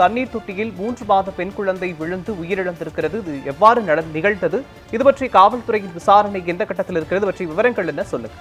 தண்ணீர் தொட்டியில் மூன்று மாத பெண் குழந்தை விழுந்து உயிரிழந்திருக்கிறது. இது எவ்வாறு நட நிகழ்ந்தது? இது பற்றி காவல்துறையின் விசாரணை எந்த கட்டத்தில் இருக்கிறது பற்றி விவரங்கள் என்ன? சொல்லுங்க.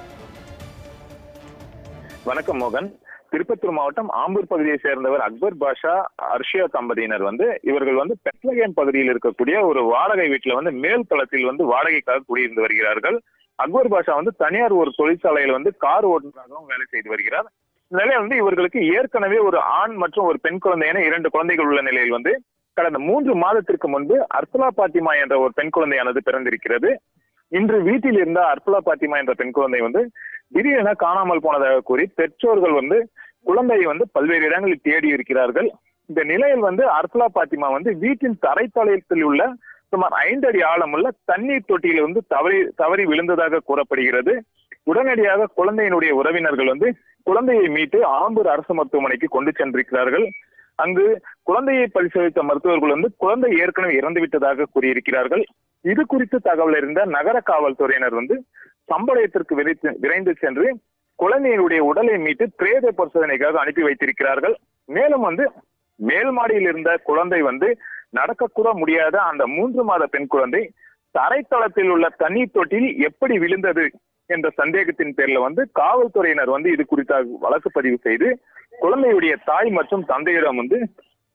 வணக்கம் மோகன். திருப்பத்தூர் மாவட்டம் ஆம்பூர் பகுதியை சேர்ந்தவர் அக்பர் பாஷா அர்ஷியா தம்பதியினர் வந்து இவர்கள் வந்து பெட்லகேன் பகுதியில் இருக்கக்கூடிய ஒரு வாடகை வீட்டுல வந்து மேல் தளத்தில் வந்து வாடகைக்காக குடியிருந்து வருகிறார்கள். அக்பர் பாஷா வந்து தனியார் ஒரு தொழிற்சாலையில் வந்து கார் ஓட்டுநராகவும் வேலை செய்து வருகிறார். நிலை வந்து இவர்களுக்கு ஏற்கனவே ஒரு ஆண் மற்றும் ஒரு பெண் குழந்தை என இரண்டு குழந்தைகள் உள்ள நிலையில் வந்து கடந்த மூன்று மாதத்திற்கு முன்பு அர்சலா பாத்திமா என்ற ஒரு பெண் குழந்தையானது பிறந்திருக்கிறது. இன்று வீட்டில் இருந்த அர்சலா பாத்திமா என்ற பெண் குழந்தை வந்து திடீரென காணாமல் போனதாக கூறி பெற்றோர்கள் வந்து குழந்தையை வந்து பல்வேறு இடங்களில் தேடி இருக்கிறார்கள். இந்த நிலையில் வந்து அர்சலா பாத்திமா வந்து வீட்டின் தரைத்தளத்தில் உள்ள சுமார் ஐந்து அடி ஆழமுள்ள தண்ணீர் தொட்டியில் வந்து தவறி தவறி விழுந்ததாக கூறப்படுகிறது. உடனடியாக குழந்தையினுடைய உறவினர்கள் வந்து குழந்தையை மீட்டு ஆம்பூர் அரசு மருத்துவமனைக்கு கொண்டு சென்றிருக்கிறார்கள். அங்கு குழந்தையை பரிசோதித்த மருத்துவர்கள் வந்து குழந்தை ஏற்கனவே இறந்து விட்டதாக கூறியிருக்கிறார்கள். இது குறித்து தகவல் இருந்த நகர காவல்துறையினர் வந்து சம்பளத்திற்கு விரைத்து விரைந்து சென்று குழந்தையினுடைய உடலை மீட்டு பிரேத பரிசோதனைக்காக அனுப்பி வைத்திருக்கிறார்கள். மேலும் வந்து மேல் மாடியில் இருந்த குழந்தை வந்து நடக்கக்கூட முடியாத அந்த மூன்று மாத பெண் குழந்தை தரைத்தளத்தில் உள்ள தண்ணீர் தொட்டியில் எப்படி விழுந்தது என்ற சந்தேகத்தின் பேர்ல வந்து காவல்துறையினர் வந்து இது குறித்த வழக்கு பதிவு செய்து குழந்தையுடைய தாய் மற்றும் தந்தையிடம் வந்து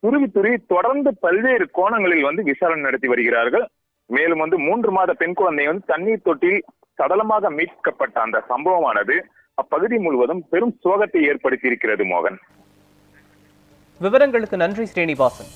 துருவி துருவி தொடர்ந்து பல்வேறு கோணங்களில் வந்து விசாரணை நடத்தி வருகிறார்கள். மேலும் வந்து மூன்று மாத பெண் குழந்தை வந்து தண்ணீர் தொட்டில் சடலமாக மீட்கப்பட்ட அந்த சம்பவமானது அப்பகுதி முழுவதும் பெரும் சோகத்தை ஏற்படுத்தி இருக்கிறது மோகன். விவரங்களுக்கு நன்றி ஸ்ரீனிவாசன்.